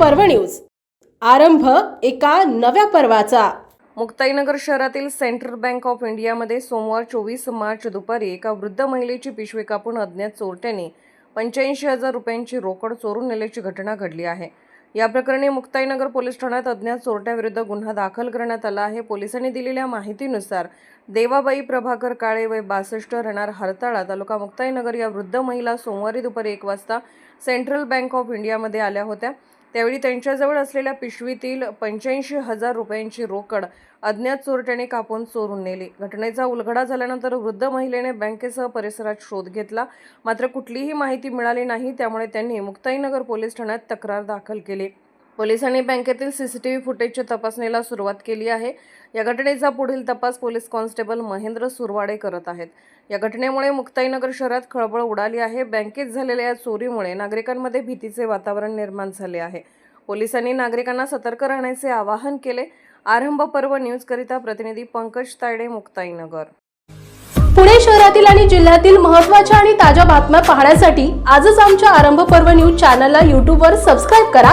पर्व न्यूज. आरंभ एका नव्या पर्वाचा. मुक्ताईनगर शहरातील सेंट्रल बँक ऑफ इंडियामध्ये सोमवार चोवीस मार्च दुपारी एका वृद्ध महिलेची पिशवी कापून अज्ञात चोरट्यांनी पंच्याऐंशी हजार रुपयांची रोकड चोरून नेल्याची घटना घडली आहे. या प्रकरणी मुक्ताईनगर पोलीस ठाण्यात अज्ञात चोरट्याविरुद्ध गुन्हा दाखल करण्यात आला आहे. पोलिसांनी दिलेल्या माहितीनुसार देवाबाई प्रभाकर काळे वय बासष्ट राहणार हरताळा तालुका मुक्ताईनगर या वृद्ध महिला सोमवारी दुपारी एक वाजता सेंट्रल बँक ऑफ इंडियामध्ये आल्या होत्या. त्यावेळी त्यांच्याजवळ असलेल्या पिशवीतील पंच्याऐंशी हजार रुपयांची रोकड अज्ञात चोरट्याने कापून चोरून नेली. घटनेचा उलगडा झाल्यानंतर वृद्ध महिलेने बँकेसह परिसरात शोध घेतला. मात्र कुठलीही माहिती मिळाली नाही त्यामुळे त्यांनी मुक्ताईनगर पोलीस ठाण्यात तक्रार दाखल केली. पोलिसांनी बँकेतील सीसीटीव्ही फुटेजच्या तपासणीला सुरुवात केली आहे. या घटनेचा पुढील तपास पोलीस कॉन्स्टेबल महेंद्र सुरवाडे करत आहेत. या घटनेमुळे मुक्ताईनगर शहरात खळबळ उडाली आहे. बँकेत झालेल्या या चोरीमुळे नागरिकांमध्ये भीतीचे वातावरण निर्माण झाले आहे. पोलिसांनी नागरिकांना सतर्क राहण्याचे आवाहन केले. आरंभ पर्व न्यूजकरिता प्रतिनिधी पंकज तायडे मुक्ताईनगर. पुणे शहरातील आणि जिल्ह्यातील महत्त्वाच्या आणि ताज्या बातम्या पाहण्यासाठी आजच आमच्या आरंभ पर्व न्यूज चॅनलला यूट्यूबवर सबस्क्राईब करा.